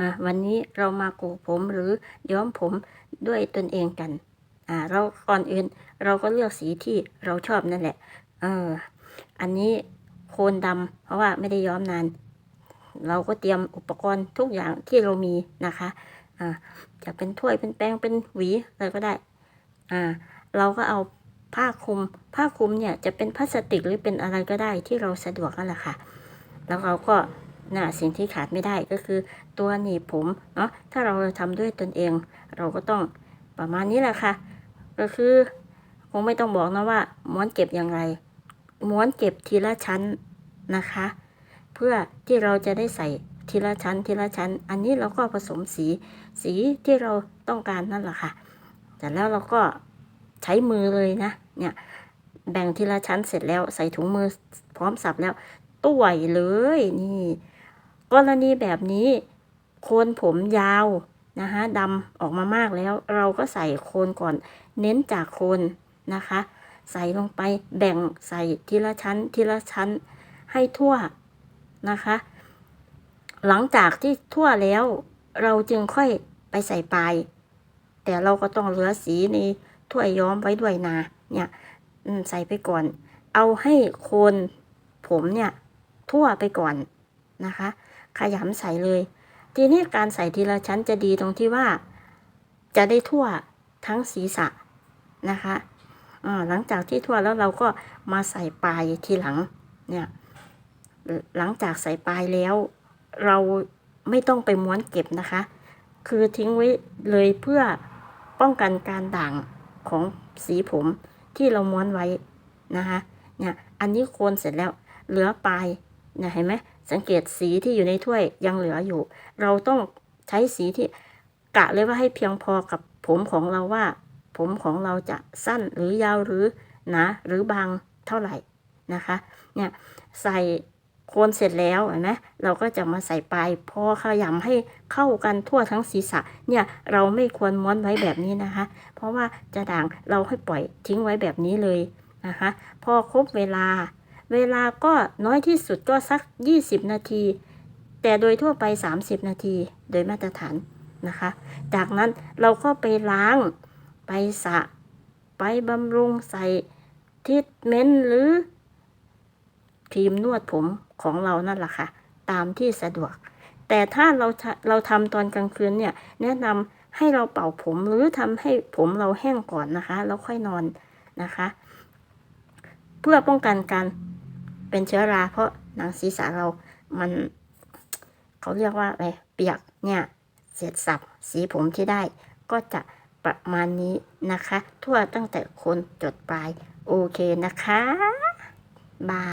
มาวันนี้เรามาโกผมหรือย้อมผมด้วยตนเองกัน อ่า เราก่อนอื่นเราก็เลือกสีที่เราชอบนั่นแหละ เออ อันนี้โคนดำเพราะว่าไม่ได้ย้อมนาน เราก็เตรียมอุปกรณ์ทุกอย่างที่เรามีนะคะ อ่า จะเป็นถ้วยเป็นแป้งเป็นหวีอะไรก็ได้ อ่า เราก็เอาผ้าคลุม ผ้าคลุมเนี่ยจะเป็นพลาสติกหรือเป็นอะไรก็ได้ที่เราสะดวกนั่นแหละค่ะ แล้วเราก็ น่ะสิ่งที่ขาดไม่ได้ก็คือตัวหนีบผมเนาะถ้าเราทำด้วยตนเอง เราก็ต้องประมาณนี้แหละค่ะ ก็คือคงไม่ต้องบอกนะว่าม้วนเก็บอย่างไรม้วนเก็บทีละชั้นนะคะ เพื่อที่เราจะได้ใส่ทีละชั้นทีละชั้น อันนี้เราก็ผสมสีสีที่เราต้องการนั่นแหละค่ะแต่แล้วเราก็ใช้มือเลยนะเนี่ยแบ่งทีละชั้นเสร็จแล้วใส่ถุงมือพร้อมสับแล้วต้วยเลยนี่ กรณีแบบนี้โคนผมยาวนะคะดำออกมามากแล้ว เราก็ใส่โคนก่อน เน้นจากโคนนะคะ ใส่ลงไปแบ่งใส่ทีละชั้นทีละชั้นให้ทั่วนะคะ หลังจากที่ทั่วแล้ว เราจึงค่อยไปใส่ปลาย แต่เราก็ต้องเหลือสีในถ้วยย้อมไว้ด้วยนะเนี่ยใส่ไปก่อน เอาให้โคนผมเนี่ยทั่วไปก่อนนะคะ ขยำใส่เลย ทีนี้การใส่ทีละชั้นจะดีตรงที่ว่า จะได้ทั่วทั้งศีรษะนะคะอ่าหลังจากที่ทั่วแล้วเราก็มาใส่ปลายทีหลังเนี่ยหลังจากใส่ปลายแล้ว เราไม่ต้องไปม้วนเก็บนะคะ คือทิ้งไว้เลยเพื่อป้องกันการด่างของสีผมที่เราม้วนไว้นะคะเนี่ยอันนี้โคนเสร็จแล้วเหลือปลาย นี่ยเห็นไหมสังเกตสีที่อยู่ในถ้วยยังเหลืออยู่ เราต้องใช้สีที่กะเลยว่าให้เพียงพอกับผมของเราว่า ผมของเราจะสั้นหรือยาวหรือหนาหรือบางเท่าไหร่นะคะเนี่ยใส่โคนเสร็จแล้วเห็นไหมเราก็จะมาใส่ปลายพอขยำให้เข้ากันทั่วทั้งศีรษะเนี่ยเราไม่ควรม้วนไว้แบบนี้นะคะ เพราะว่าจะด่างเราให้ปล่อยทิ้งไว้แบบนี้เลยนะคะ พอครบเวลา เวลาก็น้อยที่สุดก็สัก 20 นาที แต่โดยทั่วไป 30 นาทีโดยมาตรฐานนะคะ จากนั้นเราก็ไปล้าง ไปสระ ไปบำรุงใส่ทิทเมนต์หรือครีมนวดผมของเรานั่นแหละค่ะ ตามที่สะดวก แต่ถ้าเราเราทำตอนกลางคืนเนี่ย แนะนำให้เราเป่าผมหรือทำให้ผมเราแห้งก่อนนะคะ แล้วค่อยนอนนะคะ เพื่อป้องกันการ เป็นเชื้อรา เพราะหนังศีรษะเรามันเขาเรียกว่าอะไรเปียกเนี่ยเศษสับสีผมที่ได้ ก็จะประมาณนี้นะคะ ทั่วตั้งแต่โคนจดปลาย โอเคนะคะ บาย